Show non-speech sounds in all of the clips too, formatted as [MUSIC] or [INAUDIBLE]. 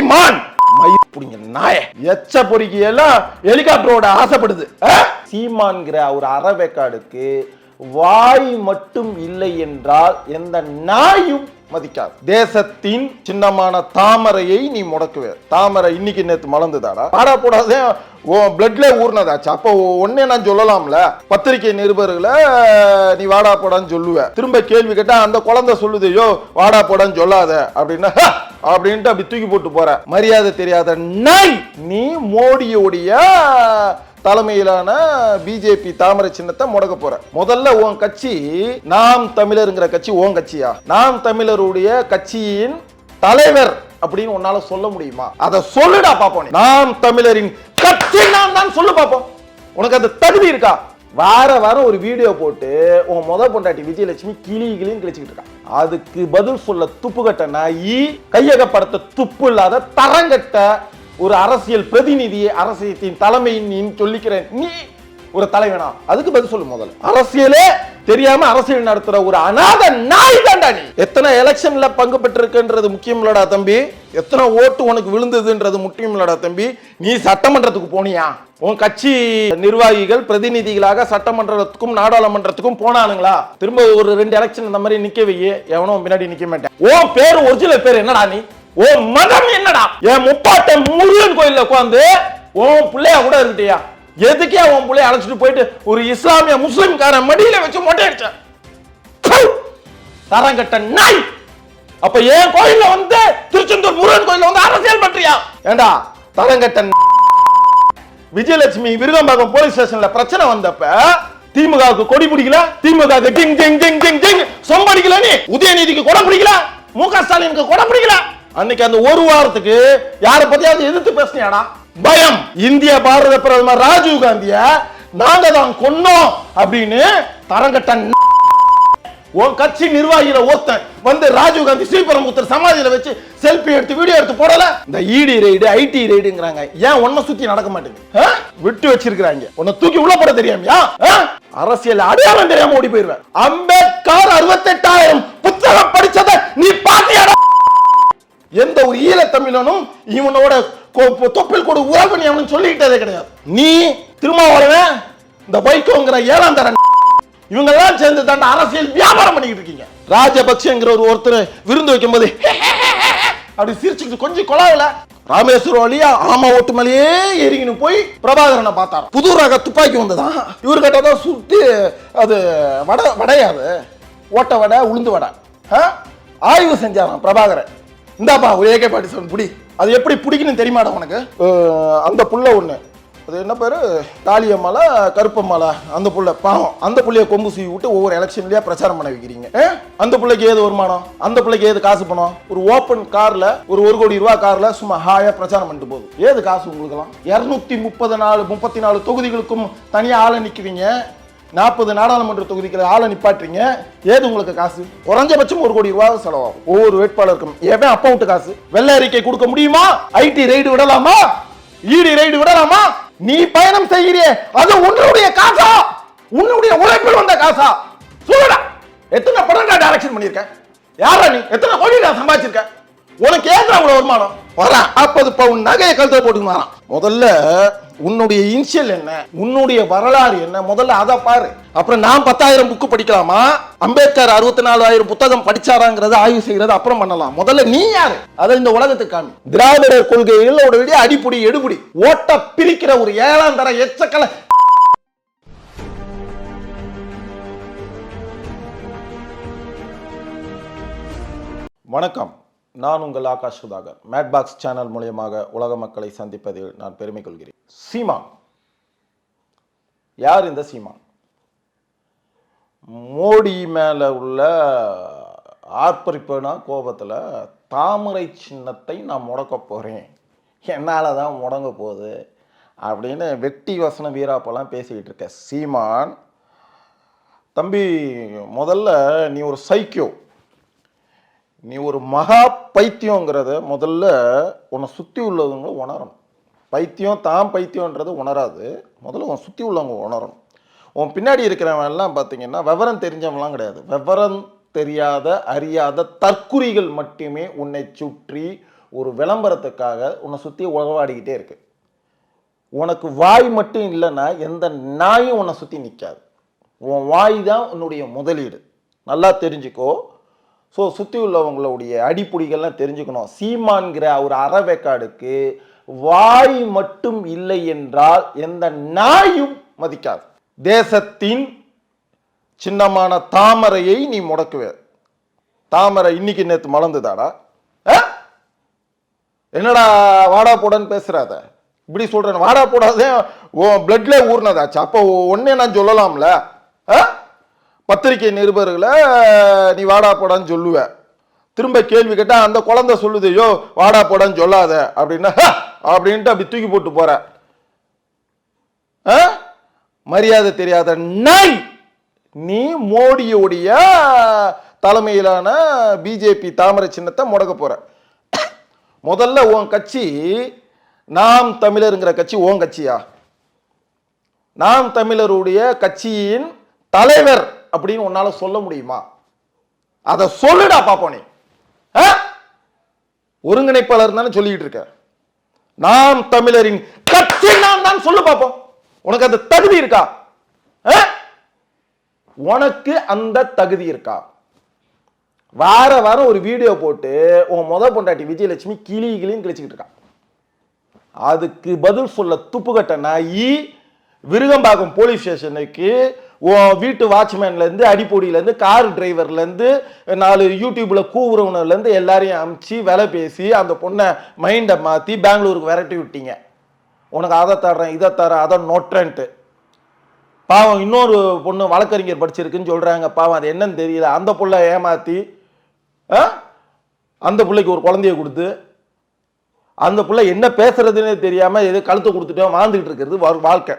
சீமான் புடிங்க நாய. எச்ச பொறுக்கியெல்லாம் ஹெலிகாப்டரோட ஆசைப்படுது. சீமான்கிற ஒரு அறவேக்காடுக்கு வாய் மட்டும் இல்லை என்றால் எந்த நாயும் மதிக்காது. தேசத்தின் சின்னமான தாமரையை நீ முடக்குவே தாமரை இன்னைக்கு நேற்று மலர்ந்துதாடா. பாடா போடாதே பிளட்ல ஊர்னதாச்சு? அப்போ ஒன்னே நான் சொல்லலாம்ல? பத்திரிகை நிருபர்களை நீ வாடா போடான்னு சொல்லுவ. திரும்ப கேள்வி கேட்டா அந்த குழந்தை சொல்லுது ஐயோ வாடா போடான்னு சொல்லாத. அப்படின்னா அப்படின்ட்டு அப்படி தூக்கி போட்டு போற. மரியாதை தெரியாத நாய் நீ மோடியோடைய தலைமையிலான பிஜேபி தாமரை சின்னத்தை முடக்க போற. முதல்ல உன் கட்சி நாம் தமிழருங்கிற கட்சி உன் கட்சியா? நாம் தமிழருடைய கட்சியின் தலைவர் அப்படின்னு உன்னால சொல்ல முடியுமா? அதை சொல்லுடா பாப்போம் நாம் தமிழரின் கட்சி நான் தான் சொல்லு பாப்போம். உனக்கு அந்த தகுதி இருக்கா? வார வாரம் ஒரு வீடியோ போட்டு உன் முத பொண்டாட்டி விஜயலட்சுமி கிளி கிளின்னு கிழிச்சுக்கிட்டு இருக்கா. அதுக்கு பதில் சொல்ல துப்பு கட்ட நாயி கையகப்படுத்த துப்பு இல்லாத தரங்கட்ட ஒரு அரசியல் பிரதிநிதி அரசியத்தின் தலைமையின் நீ சொல்லிக்கிற நீ ஒரு தலைவனா? அதுக்கு பதில் சொல்லு முதல்ல. அரசியலே தெரியாம அரசியல் நடத்துற ஒரு அநாத நாய் தாண்டா நீ. எத்தனை எலெக்ஷன்ல பங்கு பெற்றிருக்குன்றது முக்கியம்லடா தம்பி. எத்தனை ஓட்டு உனக்கு விழுந்ததுன்றது முக்கியம்லடா தம்பி. நீ சட்டமன்றத்துக்கு போனியா? உன் கட்சி நிர்வாகிகள் பிரதிநிதிகளாக சட்டமன்றத்துக்கும் நாடாளுமன்றத்துக்கும் போனானுங்களா? திரும்ப ஒரு ரெண்டு எலெக்ஷன் இந்த மாதிரி நிக்க வையே எவனும் பின்னாடி நிக்க மாட்டேன். உன் பேர் ஒரிஜினல் பேர் என்னடா நீ? ஓ மதம் என்னடா? என் முப்பாட்ட முருகன் கோயில்ல உட்காந்து உன் பிள்ளையா கூட இருக்கிட்டியா எதுக்கே உன் பிள்ளைய அழைச்சிட்டு போயிட்டு ஒரு இஸ்லாமிய முஸ்லிம்காரன் மடியில வச்சு மொட்டை அடிச்ச தரங்கட்ட நாய்! அப்ப என் கோயில்ல வந்து திருச்செந்தூர் முருகன் கோயில்ல வந்து அரசியல் பண்றியா? ஏண்டா தரங்கட்ட விஜயலட்சுமி விருகம்பாக்கம் போலீஸ் ஸ்டேஷன்ல பிரச்சனை வந்தப்ப திமுகவுக்கு கொடி பிடிக்கல? திமுக டிங் டிங் டிங் டிங் டிங் சொம்படிக்கல நீ? உதயநிதிக்கு கொடை பிடிக்கல? மு க ஸ்டாலினுக்கு கொடை பிடிக்கல? அன்னைக்கு அந்த ஒரு வாரத்துக்கு யார பத்தியாவது எதிர்த்து பேசினியாடா? பயம். இந்திய பாரத பிரதமர் ராஜீவ் காந்திய நாங்க தான் கொன்னோம் அப்படின்னு தரங்கட்ட உன் கட்சி நிர்வாகியில ஒருத்தன் வந்து ராஜீவ் காந்தி ஸ்ரீபெரும்புத்தூர் சமாதியில வச்சு செல்ஃபி எடுத்து வீடியோ எடுத்து போடல. இந்த இடி ரைடு ஐடி ரைடுங்கிறாங்க ஏன் ஒன்ன சுத்தி நடக்க மாட்டேங்குது? விட்டு வச்சிருக்கிறாங்க. உன்னை தூக்கி உள்ள போட தெரியாமையா? அரசியல் அடையாளம் தெரியாம ஓடி போயிருவேன் அம்பேத்கர் அறுபத்தெட்டாயிரம் புத்தகம் படிச்சத நீ பாத்தியாடா எந்த ஒரு ஈழத்தமிழனும் இவனோட கொ- தொப்பில் கூட உறவு நீ அவனு சொல்லிக்கிட்டதே கிடையாது. நீ திருமாவளவன் இந்த வைகோங்கிற ஏழாம் தர இவங்கெல்லாம் சேர்ந்து தாண்ட அரசியல் வியாபாரம் பண்ணிக்கிட்டு இருக்கீங்க. ராஜபக்சேங்கிற ஒரு ஒருத்தர் விருந்து வைக்கும்போது [LAUGHS] அப்படி சிரிச்சுக்கிட்டு கொஞ்சம் கொலாவில ராமேஸ்வரம் வழியா ஆமா ஓட்டு மேலேயே போய் பிரபாகரனை பார்த்தாராம். புது ரக துப்பாக்கி வந்ததான் இவர்கிட்ட தான் சுட்டு அது வடை வடையாது. ஓட்ட வடை உளுந்து வடை. ஆய்வு செஞ்சாராம் பிரபாகரன். இந்தாப்பா ஒரு ஏகே பாட்டி செவன் புடி. அது எப்படி பிடிக்கணும் தெரியுமாடா உனக்கு? அந்த புள்ள ஒண்ணு. அது என்ன பேரு? காளியம்மால கருப்பம்மால அந்த புள்ள பாவம். அந்த புள்ளைய கொம்பு சீவி விட்டு ஒவ்வொரு எலெக்ஷன்லயா பிரச்சாரம் பண்ண வைக்கிறீங்க? அந்த பிள்ளைக்கு ஏது வருமானம்? அந்த பிள்ளைக்கு ஏது காசு பணம்? ஒரு ஓப்பன் கார்ல ஒரு ஒரு கோடி ரூபாய் கார்ல சும்மா ஹாயா பிரச்சாரம் பண்ணிட்டு போகுது. ஏது காசு உங்களுக்கெல்லாம்? இருநூத்தி முப்பது நாலு முப்பத்தி நாலு தொகுதிகளுக்கும் தனியா ஆளை நிக்கிறீங்க நாற்பது நாடாளுமன்ற தொகுதிகளை ஆளை நிப்பாட்டுறீங்க. ஏது உங்களுக்கு காசு? குறைஞ்சபட்சம் ஒரு கோடி ரூபாய் செலவாகும். ஒவ்வொரு வேட்பாளருக்கும். எவன் அப்பவுண்ட் காசு? வெள்ளை அறிக்கை கொடுக்க முடியுமா? ஐடி ரைடு விடலாமா? ஈடி ரைடு விடலாமா? நீ பயணம் செய்கிறியே அது உன்னுடைய காசா? உன்னுடைய உழைப்பில் வந்த காசா? சொல்லுடா. எத்தனை படம் டைரக்ஷன் பண்ணிருக்க யாரா நீ? எத்தனை கோடி நான் சம்பாதிச்சிருக்கேன் உனக்கு ஏன் அவ்வளவு வருமானம்? வரான் நாற்பது பவுன் நகையை கழுத்துல போட்டுன்னு முதல்ல உன்னுடைய இனிஷியல் என்ன உன்னுடைய வரலாறு என்ன முதல்ல அதை பாரு. அப்புறம் நான் பத்தாயிரம் புக்கு படிக்கலாமா? அம்பேத்கர் அறுபத்தி நாலாயிரம் புத்தகம் படிச்சாராங்கிறத ஆய்வு செய்யறது அப்புறம் பண்ணலாம். முதல்ல நீ யாரு? அதை இந்த உலகத்துக்கு காமி. திராவிடர் கொள்கைகளோட உடைய அடிப்படி எடுபுடி. ஓட்ட பிரிக்கிற ஒரு ஏழாம் தர எச்சக்கலை. வணக்கம். நான் உங்கள் Akash Sudhakar. Mad box channel மூலியமாக உலக மக்களை சந்திப்பதில் நான் பெருமை கொள்கிறேன். சீமான். யார் இந்த சீமான்? மோடி மேலே உள்ள ஆர்ப்பரிப்புனா கோபத்தில் தாமரை சின்னத்தை நான் முடக்க போகிறேன் என்னால் தான் முடங்க போகுது அப்படின்னு வெட்டி வசன வீராப்பெல்லாம் பேசிக்கிட்டு இருக்க சீமான். தம்பி முதல்ல நீ ஒரு சைக்கியோ. நீ ஒரு மகா பைத்தியங்கிறத முதல்ல உன்னை சுற்றி உள்ளவங்க உணரணும். பைத்தியம் தான் பைத்தியன்றது உணராது. முதல்ல உன் சுற்றி உள்ளவங்க உணரணும். உன் பின்னாடி இருக்கிறவன் எல்லாம் பார்த்தீங்கன்னா விவரம் தெரிஞ்சவங்களாம் கிடையாது. விவரம் தெரியாத அறியாத தற்குறிகள் மட்டுமே உன்னை சுற்றி ஒரு விளம்பரத்துக்காக உன்னை சுற்றி உறவாடிக்கிட்டே இருக்கு. உனக்கு வாய் மட்டும் இல்லைன்னா எந்த நாயும் உன்னை சுற்றி நிற்காது உன் வாய் தான் உன்னுடைய முதலீடு. நல்லா தெரிஞ்சுக்கோ. ஸோ சுற்றி உள்ளவங்களுடைய அடிப்படைகள்லாம் தெரிஞ்சுக்கணும். சீமான்கிற ஒரு அறவேக்காடுக்கு வாய் மட்டும் இல்லை என்றால் எந்த நாயும் மதிக்காது. தேசத்தின் சின்னமான தாமரையை நீ முடக்குவே. தாமரை இன்னைக்கு நேற்று மலர்ந்துதாடா. ஆ? என்னடா வாடா போடான்னு பேசுறாத. இப்படி சொல்றேன் வாடா போடாதே. பிளட்ல ஊர்னதாச்சு. அப்போ ஒன்னே நான் சொல்லலாம்ல. ஆ? பத்திரிகை நிருபர்களை நீ வாடா போடான்னு சொல்லுவேன் திரும்ப கேள்வி கேட்டால் அந்த குழந்தை சொல்லுது ஐயோ வாடா போடான்னு சொல்லாத. அப்படின்னா அப்படின்ட்டு அப்படி தூக்கி போட்டு போற. ஆ? மரியாதை தெரியாத நாய். நீ மோடியுடைய தலைமையிலான பிஜேபி தாமரை சின்னத்தை முடக்க போற. முதல்ல உன் கட்சி நாம் தமிழருங்கிற கட்சி உன் கட்சியா? நாம் தமிழருடைய கட்சியின் தலைவர் அப்படின்னு உன்னால சொல்ல முடியுமா? அதை சொல்லுடா பாப்போம் நீ. ஒருங்கிணைப்பாளர் தானே சொல்லிட்டு இருக்க. நாம் தமிழரின் கட்சி நான் தான் சொல்லு பாப்போம். உனக்கு அந்த தகுதி இருக்கா? உனக்கு அந்த தகுதி இருக்கா? வார வாரம் ஒரு வீடியோ போட்டு உன் முத பொண்டாட்டி விஜயலட்சுமி கிளி கிளின்னு கிழிச்சுக்கிட்டு இருக்கான் அதுக்கு பதில் சொல்ல துப்புக்கட்ட நாயி விருகம்பாக்கம் போலீஸ் ஸ்டேஷனுக்கு வீட்டு வாட்ச்மேன்லேருந்து அடிப்பொடியிலேருந்து கார் டிரைவர்லேருந்து நாலு யூடியூப்பில் கூவுறவனர்லேருந்து எல்லாரையும் அமுச்சு விலை பேசி அந்த பொண்ணை மைண்டை மாற்றி பெங்களூருக்கு விரட்டி விட்டீங்க. உனக்கு அதை தர்றேன் இதை தரேன் அதை நோட்டுறேன்ட்டு. பாவம் இன்னொரு பொண்ணு வழக்கறிஞர் படிச்சிருக்குன்னு சொல்கிறாங்க பாவம் அது என்னன்னு தெரியல. அந்த பிள்ளை ஏமாற்றி ஆ? அந்த பிள்ளைக்கு ஒரு குழந்தைய கொடுத்து அந்த பிள்ளை என்ன பேசுறதுன்னே தெரியாமல் எது கழுத்தை கொடுத்துட்டோம் வாழ்ந்துகிட்டு இருக்கிறது வாழ்க்கை.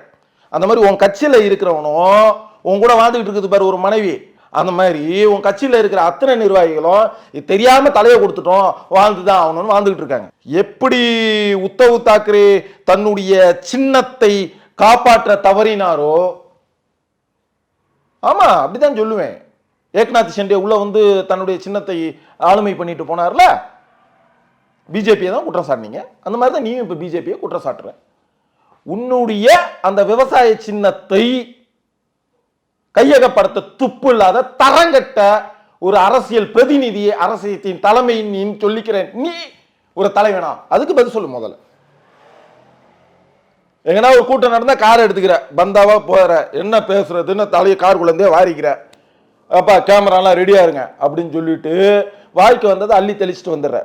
அந்த மாதிரி உன் கட்சியில் இருக்கிறவனும் உன் கூட வாழ்ந்துகிட்டு இருக்குது பாரு ஒரு மனைவி அந்த மாதிரி உன் கட்சியில் இருக்கிற அத்தனை நிர்வாகிகளும் இது தெரியாம தலையை கொடுத்துட்டோம் வாழ்ந்து தான் ஆகணும்னு வாழ்ந்துகிட்டு இருக்காங்க. எப்படி உத்தவ் தாக்கரே தன்னுடைய சின்னத்தை காப்பாற்ற தவறினாரோ ஆமா அப்படிதான் சொல்லுவேன். ஏக்நாத் ஷெண்டே உள்ள வந்து தன்னுடைய சின்னத்தை ஆளுமை பண்ணிட்டு போனார்ல? பிஜேபியை தான் குற்றம் சாட்டினீங்க. அந்த மாதிரி தான் நீயும் இப்போ பிஜேபியை குற்றம் சாட்டுற. உன்னுடைய அந்த விவசாய சின்னத்தை கையகப்படுத்த துப்பு இல்லாத தரங்கட்ட ஒரு அரசியல் பிரதிநிதி அரசியத்தின் தலைமை நீ சொல்லிக்கிறேன். நீ ஒரு தலைவனா? அதுக்கு பதில் சொல்லு முதல்ல. எங்கன்னா ஒரு கூட்டம் நடந்தா கார் எடுத்துக்கிற. பந்தாவா போற. என்ன பேசுறதுன்னு தலையை காருக்குள்ளேருந்தே வாரிக்கிற. அப்பா கேமராலாம் ரெடியா இருங்க அப்படின்னு சொல்லிட்டு வாய்க்கு வந்ததை அள்ளி தெளிச்சுட்டு வந்துடுற.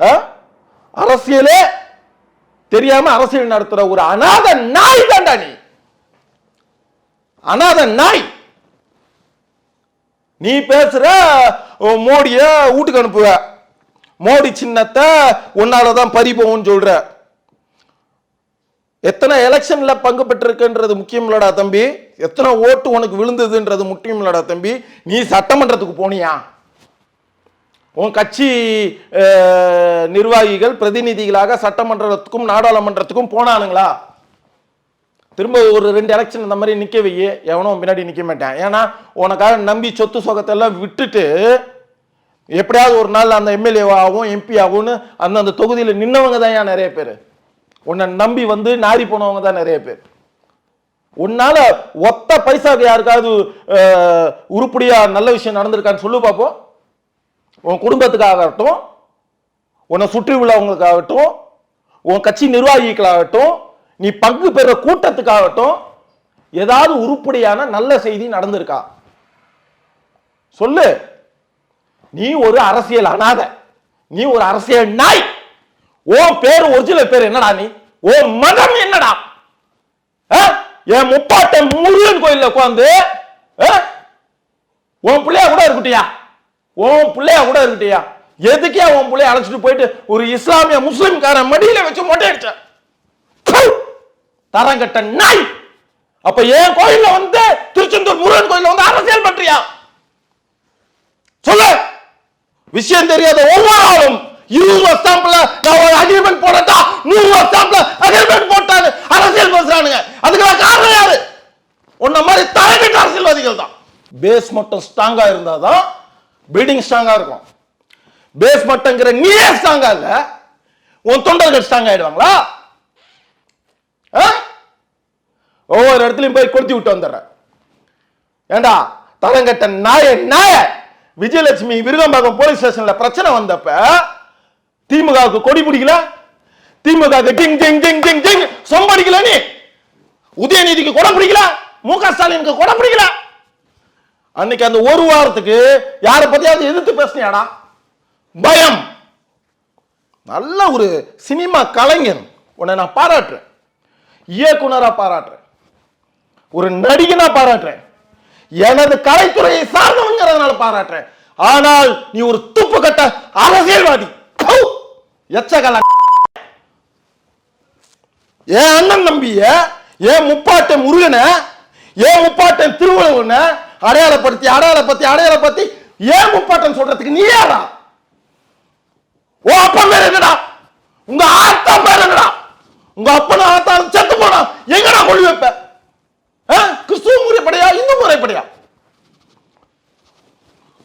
ஆ? அரசியலே தெரியாம அரசியல் நடத்துற ஒரு அநாத நாய் தான்டா நீ. அநாத நாய். நீ பேசுற மோடிய வீட்டுக்கு அனுப்புவ. மோடி சின்னத்தை உன்னாலதான் பறி போகும்னு சொல்ற. எத்தனை எலெக்ஷன்ல பங்கு பெற்றிருக்குன்றது முக்கியம் இல்லடா தம்பி. எத்தனை ஓட்டு உனக்கு விழுந்ததுன்றது முக்கியம் இல்லடா தம்பி. நீ சட்டமன்றத்துக்கு போனியா? உன் கட்சி நிர்வாகிகள் பிரதிநிதிகளாக சட்டமன்றத்துக்கும் நாடாளுமன்றத்துக்கும் போனானுங்களா? திரும்ப ஒரு ரெண்டு எலெக்ஷன் இந்த மாதிரி நிற்க வையே. எவனும் பின்னாடி நிற்க மாட்டேன். ஏன்னா உனக்காக நம்பி சொத்து சொகத்தை எல்லாம் விட்டுட்டு எப்படியாவது ஒரு நாள் அந்த எம்எல்ஏவாகவும் ஆகும் எம்பி ஆகும்னு அந்தந்த தொகுதியில் நின்னவங்க தான் ஏன் நிறைய பேர்? உன்னை நம்பி வந்து நாரி போனவங்க தான் நிறைய பேர். உன்னால் ஒத்த பைசாவுக்கு யாருக்காவது உருப்படியாக நல்ல விஷயம் நடந்திருக்கான்னு சொல்லு பார்ப்போம் உன் குடும்பத்துக்காகட்டும் உன்னை சுற்றி உள்ளவங்களுக்காகட்டும் உன் கட்சி நிர்வாகிகளாகட்டும் நீ பங்கு பெற கூட்டத்துக்காகட்டும் ஏதாவது உருப்படியான நல்ல செய்தி நடந்திருக்கா? சொல்லு. நீ ஒரு அரசியல் அனாத. நீ ஒரு அரசியல் நாய். உன் பேர் ஒரிஜினல் பேர் என்னடா நீ? ஓ மதம் என்னடா? ஆ? என் முப்பாட்ட முருகன் கோயில்ல உட்காந்து உன் பிள்ளையா கூட இருக்கட்டியா உன் பிள்ளையா கூட இருக்கட்டியா எதுக்கே உன் பிள்ளைய அழைச்சிட்டு போயிட்டு ஒரு இஸ்லாமிய முஸ்லிம்காரன் மடியில வச்சு மொட்டை அடிச்ச? தரங்கட்ட நாய்! அப்ப ஏன் கோயில்ல வந்து திருச்செந்தூர் முருகன் கோயில்ல வந்து அரசியல் பண்றியா? சொல்லு! விஷயம் தெரியாத ஒவ்வொரு ஆளும் இருபது வருஷம்ல நான் ஒரு அக்ரிமெண்ட் போடட்டா நூறு வருஷம்ல அக்ரிமெண்ட் போட்டாரு அரசியல் பேசுறானுங்க. அதுக்கெல்லாம் காரணம் யாரு? உன்ன மாதிரி தலைமைக்கு அரசியல்வாதிகள் தான். பேஸ் மட்டும் ஸ்ட்ராங்கா இருந்தாதான் பில்டிங் ஸ்ட்ராங்காக இருக்கும். பேஸ் மட்டங்கிற நீயே ஸ்ட்ராங்கா இல்ல. உன் தொண்டர்கள் ஸ்ட்ராங் ஆயிடுவாங்களா? ஆ? ஒவ்வொரு இடத்துலயும் போய் கொளுத்தி விட்டு வந்துடுறேன். ஏண்டா தலங்கட்ட நாய நாய. விஜயலட்சுமி விருகம்பாக்கம் போலீஸ் ஸ்டேஷன்ல பிரச்சனை வந்தப்ப திமுகவுக்கு கொடி பிடிக்கல? திமுக டிங் டிங் டிங் டிங் டிங் சொம்படிக்கல நீ? உதயநிதிக்கு கொடை பிடிக்கல? மு க ஸ்டாலினுக்கு கொடை பிடிக்கல? அன்னைக்கு அந்த ஒரு வாரத்துக்கு யாரை பத்தியாவது எதிர்த்து பேசினியாடா? பயம். நல்ல ஒரு சினிமா கலைஞன். உன்னை நான் பாராட்டுறேன். இயக்குனரா பாராட்டுறேன். ஒரு நடிகனா பாராட்டுறேன். எனது கலைத்துறையை சார்ந்தவங்கிறதுனால பாராட்டுறேன். ஆனால் நீ ஒரு துப்பு கட்ட அரசியல்வாதி. எச்சகல. என் அண்ணன் நம்பிய? என் முப்பாட்டன் முருகனை? என் முப்பாட்டன் திருவள்ளுவனை? அடையாளப்படுத்தி அடையாளப்படுத்தி அடையாளப்படுத்தி ஏன் முப்பாட்டம் சொல்றதுக்கு நீ யாரா? ஓ அப்பா பேர் என்னடா? உங்க ஆத்தா பேர் என்னடா? உங்க அப்பன ஆத்தா செத்து போனா எங்கடா மொழி வைப்ப? கிறிஸ்துவ முறைப்படையா இந்து முறைப்படையா?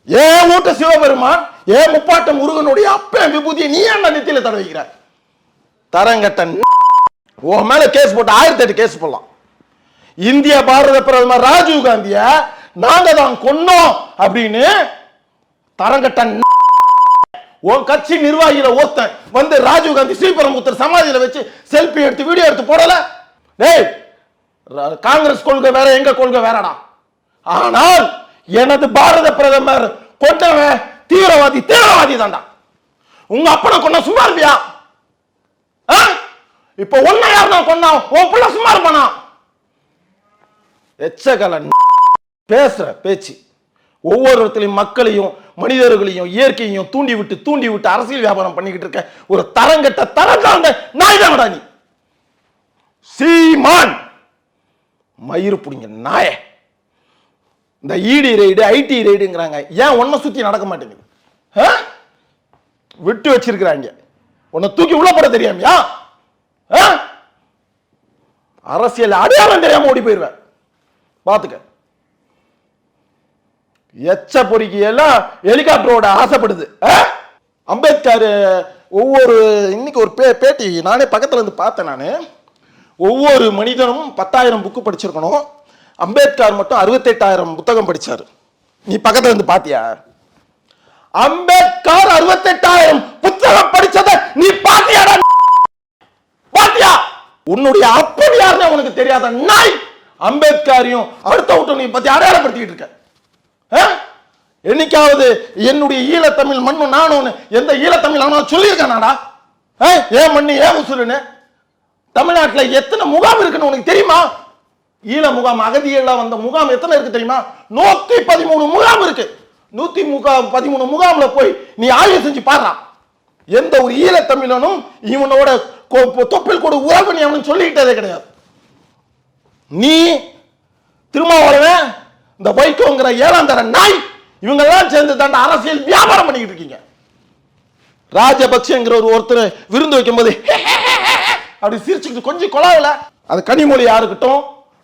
ஏன் ஊட்ட சிவபெருமான் ஏன் முப்பாட்டம் முருகனுடைய அப்பன் விபூதியை நீ என்ன நெத்தியில தடவிக்கிற தரங்கட்டன் உன் மேல கேஸ் போட்டு ஆயிரத்தி எட்டு கேஸ் போடலாம். இந்திய பாரத பிரதமர் ராஜீவ் காந்திய நாங்க தான் கொன்னோம் அப்படின்னு தரங்கட்டன் உன் கட்சி நிர்வாகியில ஒருத்தன் வந்து ராஜீவ் காந்தி ஸ்ரீபெரும்புத்தர் சமாதியில வச்சு செல்ஃபி எடுத்து வீடியோ எடுத்து போடல. டேய் காங்கிரஸ் கொள்கை வேற எங்க கொள்கை வேறடா? ஆனால் எனது பாரத பிரதமர் கொண்டவன் தீவிரவாதி தீவிரவாதி தான்டா. உங்க அப்பனை கொண்ட சும்மா இருப்பியா? இப்ப ஒன்ன யார் தான் கொன்னா? உன் பிள்ளை சும்மா இருப்பானா? எச்சகலன் பேசுற பேச்சு. ஒவ்வொரு இடத்துலையும் மக்களையும் மனிதர்களையும் இயற்கையையும் தூண்டி விட்டு தூண்டி விட்டு அரசியல் வியாபாரம் பண்ணிக்கிட்டு இருக்க ஒரு தரங்கட்ட தரங்காண்ட நாய் தானடா நீ. சீமான். மயிறு புடிங்க நாய. இந்த இடி ரைடு ஐடி ரைடுங்கிறாங்க ஏன் ஒன்ன சுத்தி நடக்க மாட்டேங்குது? ஆ? விட்டு வச்சிருக்கிறாங்க. உன்னை தூக்கி உள்ள போட தெரியாமையா? ஆ? அரசியல் அடையாளம் தெரியாம ஓடி போயிருவேன் பாத்துக்க. எச்ச பொறிக்கு எல்லாம் ஹெலிகாப்டரோட ஆசைப்படுது. ஆ? அம்பேத்கர் ஒவ்வொரு இன்னைக்கு ஒரு பே பேட்டி நானே பக்கத்துல இருந்து பார்த்தேன் நான். ஒவ்வொரு மனிதனும் பத்தாயிரம் புக்கு படிச்சிருக்கணும். அம்பேத்கர் மட்டும் அறுபத்தெட்டாயிரம் புத்தகம் படித்தார் நீ பக்கத்துல இருந்து பாத்தியா? அம்பேத்கர் அறுபத்தெட்டாயிரம் புத்தகம் படிச்சத நீ பாத்தியாடா? பாத்தியா? உன்னுடைய அப்பன் யாருன்னு உனக்கு தெரியாத நாய் அம்பேத்கரையும் அடுத்த விட்டு நீ பத்தி அடையாளப்படுத்திக்கிட்டு இருக்க. என்னைக்காவது என்னுடைய ஈழத்தமிழ் மண்ணு நானும் எந்த ஈழத்தமிழ் ஆனால் சொல்லியிருக்கானாடா? ஆ? ஏன் மண்ணு ஏன் உசுருன்னு தமிழ்நாட்டில் எத்தனை முகாம் இருக்குன்னு உனக்கு தெரியுமா? ஈழ முகாம் அகதியெல்லாம் வந்த முகாம் எத்தனை இருக்கு தெரியுமா? நூத்தி பதிமூணு முகாம் இருக்கு. நூத்தி முகாம் பதிமூணு முகாம்ல போய் நீ ஆய்வு செஞ்சு பாடுறா. எந்த ஒரு ஈழத்தமிழனும் இவனோட கொ- தொப்பில் கூட உறவு நீ அவனு சொல்லிக்கிட்டதே கிடையாது. நீ திருமாவளவன் இந்த வைகோங்கிற ஏழாம் தர நாய் இவங்க எல்லாம் சேர்ந்து தாண்ட அரசியல் வியாபாரம் பண்ணிக்கிட்டு இருக்கீங்க. ராஜபக்சேங்கிற ஒரு ஒருத்தர் விருந்து வைக்கும்போது அப்படி சிரிச்சுக்கிட்டு கொஞ்சம் கொலாவில அது கனிமொழியா இருக்கட்டும்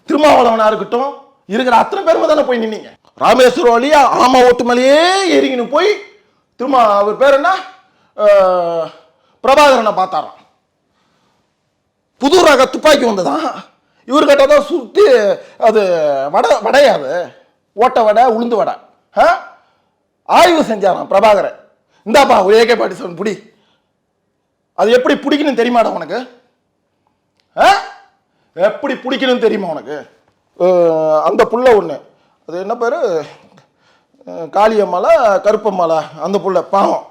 திருமாவளவனா இருக்கட்டும் இருக்கிற அத்தனை பேரும் தானே போய் நின்னீங்க. ராமேஸ்வரம் வழியா ஆமா ஓட்டு மேலேயே ஏறிக்கின்னு போய் திருமா அவர் பேர் என்ன? பிரபாகரனை பார்த்தாராம். புது ரக துப்பாக்கி வந்ததான் இவர்கிட்ட தான் சுற்றி அது வட வடையாது ஓட்ட வடை உளுந்து வடை. ஆ? ஆய்வு செஞ்சாராம் பிரபாகரன். இந்தாப்பா ஒரு ஏகே பாட்டி செவன் புடி. அது எப்படி பிடிக்கணும் தெரியுமாடா உனக்கு? ஆ? எப்படி பிடிக்கணும் தெரியுமா உனக்கு? அந்த புள்ள ஒன்று அது என்ன பேர்? காளியம்மாளா கருப்பம்மாளா? அந்த புள்ள பாவம்.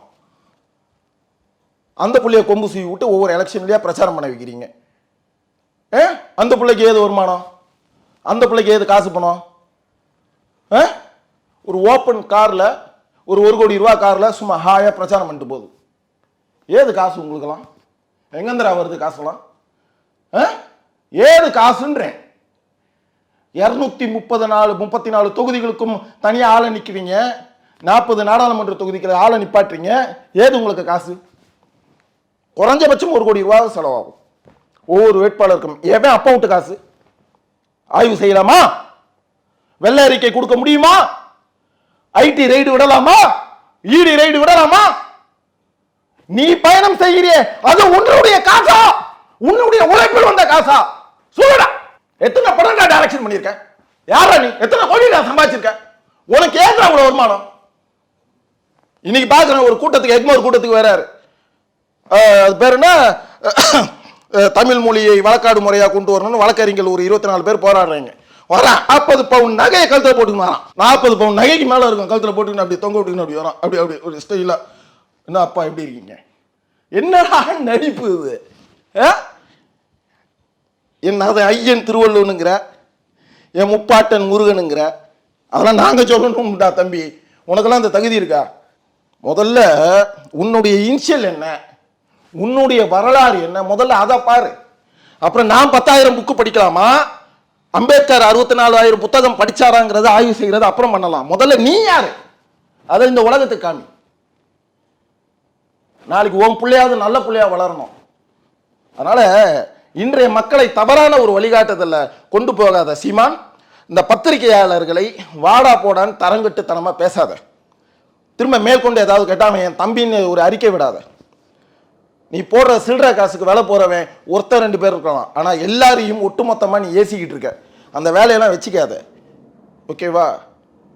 அந்த புள்ளைய கொம்பு சீவி விட்டு ஒவ்வொரு எலெக்ஷன்லேயே பிரச்சாரம் பண்ண வைக்கிறீங்க. ஏ அந்த பிள்ளைக்கு ஏது வருமானம்? அந்த பிள்ளைக்கு ஏது காசு பணம்? ஒரு ஓப்பன் காரில் ஒரு ஒரு கோடி ரூபா காரில் சும்மா ஹாயாக பிரச்சாரம் பண்ணிட்டு போகுது. ஏது காசு உங்களுக்கெல்லாம்? எங்கேந்திரா வருது காசுலாம் ஆ? ஏது காசுன்றேன்? இரநூத்தி முப்பது நாலு முப்பத்தி நாலு தொகுதிகளுக்கும் தனியாக ஆளை நிற்கிறீங்க நாற்பது நாடாளுமன்ற தொகுதிக்கு ஆளை நிப்பாட்டுறீங்க. ஏது உங்களுக்கு காசு? குறைஞ்சபட்சம் ஒரு கோடி ரூபா செலவாகும். ஒவ்வொரு வேட்பாளருக்கும். எவன் அப்பா விட்டு காசு? ஆய்வு செய்யலாமா? வெள்ளை அறிக்கை கொடுக்க முடியுமா? ஐடி ரைடு விடலாமா? ஈடி ரைடு விடலாமா? நீ பயணம் செய்கிறியே அது உன்னுடைய காசா? உன்னுடைய உழைப்பில் வந்த காசா? சொல்லுடா எத்தனை படம் நான் டைரக்ஷன் பண்ணியிருக்கேன்? யாரா நீ? எத்தனை கோடி நான் சம்பாதிச்சிருக்கேன்? உனக்கு ஏன் அவ்வளோ வருமானம்? இன்னைக்கு பார்க்குறேன் ஒரு கூட்டத்துக்கு எக்மோர் கூட்டத்துக்கு வராரு. அது பேர் என்ன? தமிழ் மொழியை வழக்காடு முறையாக கொண்டு வரணும்னு வழக்கறிஞர்கள் ஒரு இருபத்தி நாலு பேர் போராடுறாங்க. வரான். நாற்பது பவுன் நகையை கழுத்தில் போட்டுக்கணும். வரான் நாற்பது பவுன் நகைக்கு மேலே இருக்கும். கழுத்தில் போட்டுக்கணும் அப்படி தொங்க விட்டுக்கணும் அப்படி வரான். அப்படி அப்படி ஒரு ஸ்டைலாக என்ன அப்பா எப்படி இருக்கீங்க? என்னடா நடிப்பு இது? ஆ? என்ன அது ஐயன் திருவள்ளுவனுங்கிற? என் முப்பாட்டன் முருகனுங்கிற? அதெல்லாம் நாங்கள் சொல்லணும்டா தம்பி. உனக்கெல்லாம் அந்த தகுதி இருக்கா? முதல்ல உன்னுடைய இன்ஷியல் என்ன? உன்னுடைய வரலாறு என்ன? முதல்ல அதை பாரு. அப்புறம் நான் பத்தாயிரம் புக்கு படிக்கலாமா? அம்பேத்கர் அறுபத்தி நாலாயிரம் புத்தகம் படிச்சாராங்கிறத ஆய்வு செய்கிறது அப்புறம் பண்ணலாம். முதல்ல நீ யாரு? அதை இந்த உலகத்துக்கு காமி. நாளைக்கு உன் பிள்ளையாவது நல்ல பிள்ளையா வளரணும். அதனால இன்றைய மக்களை தவறான ஒரு வழிகாட்டுதல்ல கொண்டு போகாத சீமான். இந்த பத்திரிகையாளர்களை வாடா போடான்னு தரங்கட்டுத்தனமாக பேசாத. திரும்ப மேற்கொண்டு ஏதாவது கேட்டாம என் தம்பின்னு ஒரு அறிக்கை விடாத. நீ போடுற சில்லற காசுக்கு வேலை போறவன் ஒருத்தர் ரெண்டு பேர் இருக்கலாம். ஆனால் எல்லாரையும் ஒட்டுமொத்தமாக நீ ஏசிக்கிட்டு இருக்க. அந்த வேலையெல்லாம் வச்சுக்காத. ஓகேவா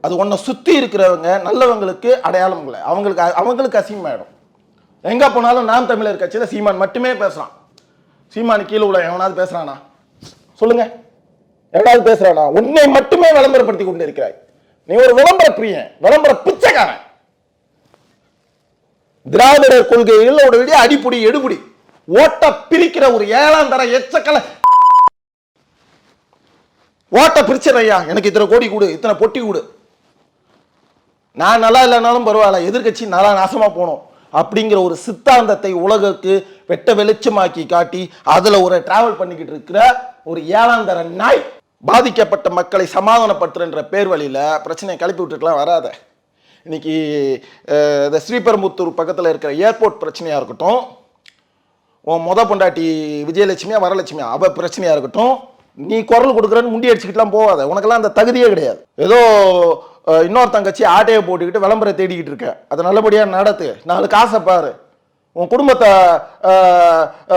அது உன்னை சுற்றி இருக்கிறவங்க நல்லவங்களுக்கு அடையாளம் இல்லை. அவங்களுக்கு அவங்களுக்கு அசிங்கமாயிடும். எங்கே போனாலும் நாம் தமிழர் கட்சியில சீமான் மட்டுமே பேசுகிறான் சீமான் கீழே உள்ள எவனாவது பேசுகிறானா சொல்லுங்க. எவனாவது பேசுகிறானா உன்னை மட்டுமே விளம்பரப்படுத்தி கொண்டு இருக்கிறாய் நீ ஒரு விளம்பர பிரியன் விளம்பர பிச்சைக்காரன். திராவிடர் கொள்கையில் ஒரு வெளியே அடிப்புடி எடுபுடி. ஓட்ட பிரிக்கிற ஒரு ஏழாம் தர எச்சக்கலை ஓட்ட பிரிச்சிடையா எனக்கு இத்தனை கோடி கொடு இத்தனை பொட்டி கொடு. நான் நல்லா இல்லைனாலும் பரவாயில்ல எதிர்கட்சி நல்லா நாசமாக போகணும் அப்படிங்கிற ஒரு சித்தாந்தத்தை உலகுக்கு வெட்ட வெளிச்சமாக்கி காட்டி அதில் ஒரு டிராவல் பண்ணிக்கிட்டு இருக்கிற ஒரு ஏழாந்தர நாய் பாதிக்கப்பட்ட மக்களை சமாதானப்படுத்துறன்ற பேர் வழியில் பிரச்சனையை கிளப்பி விட்டுட்டுலாம் வராத. இன்னைக்கு இந்த ஸ்ரீபெரும்புத்தூர் பக்கத்தில் இருக்கிற ஏர்போர்ட் பிரச்சனையாக இருக்கட்டும் உன் மொத பொண்டாட்டி விஜயலட்சுமியா வரலட்சுமியா அவ பிரச்சனையாக இருக்கட்டும் நீ குரல் கொடுக்குறன்னு முண்டி அடிச்சுக்கிட்டுலாம் போகாத. உனக்கெல்லாம் அந்த தகுதியே கிடையாது. ஏதோ இன்னொரு தங்கச்சி ஆட்டையை போட்டுக்கிட்டு விளம்பரம் தேடிக்கிட்டு இருக்க. அதை நல்லபடியாக நடத்து. நாலு காசை பாரு. உன் குடும்பத்தை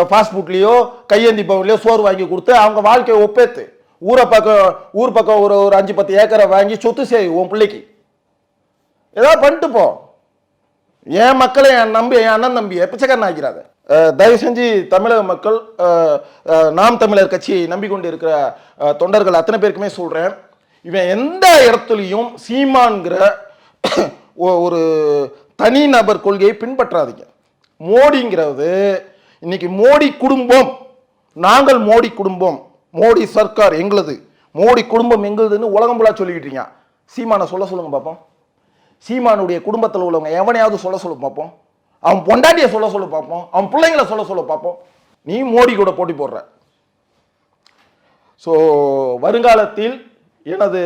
ஃபாஸ்ட் ஃபுட்லேயோ கையேந்தி பவுன்லையோ சோறு வாங்கி கொடுத்து அவங்க வாழ்க்கையை ஒப்பேத்து. ஊரை பக்கம் ஊர் பக்கம் ஒரு ஒரு அஞ்சு பத்து ஏக்கரை வாங்கி சொத்து செய் உன் பிள்ளைக்கு. ஏதாவது பண்ணிட்டு போ. என் மக்களை என் நம்பி என் அண்ணன் நம்பி பிச்சைக்காரன் ஆக்கிறாத தயவு செஞ்சு தமிழக மக்கள் நாம் தமிழர் கட்சியை நம்பிக்கொண்டு இருக்கிற தொண்டர்கள் அத்தனை பேருக்குமே சொல்கிறேன் இவன் எந்த இடத்துலையும் சீமான்கிற ஒரு தனி நபர் கொள்கையை பின்பற்றாதீங்க. மோடிங்கிறது இன்னைக்கு மோடி குடும்பம். நாங்கள் மோடி குடும்பம். மோடி சர்க்கார் எங்களுது. மோடி குடும்பம் எங்களுதுன்னு உலகம் ஃபுல்லாக சொல்லிக்கிட்டீங்க சீமானை சொல்ல சொல்லுங்க பார்ப்போம் சீமானுடைய குடும்பத்தில் உள்ளவங்க எவனையாவது சொல்ல சொல்லுங்க பார்ப்போம் அவன் பொண்டாட்டியை சொல்ல சொல்ல பார்ப்போம் அவன் பிள்ளைங்களை சொல்ல சொல்ல பார்ப்போம் நீ மோடி கூட போட்டி போடுற. ஸோ வருங்காலத்தில் எனது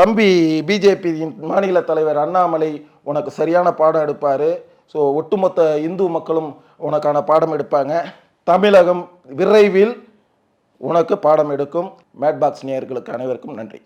தம்பி பிஜேபியின் மாநில தலைவர் அண்ணாமலை உனக்கு சரியான பாடம் எடுப்பார். ஸோ ஒட்டுமொத்த இந்து மக்களும் உனக்கான பாடம் எடுப்பாங்க. தமிழகம் விரைவில் உனக்கு பாடம் எடுக்கும். மேட்பாக்ஸ் நேயர்களுக்கு அனைவருக்கும் நன்றி.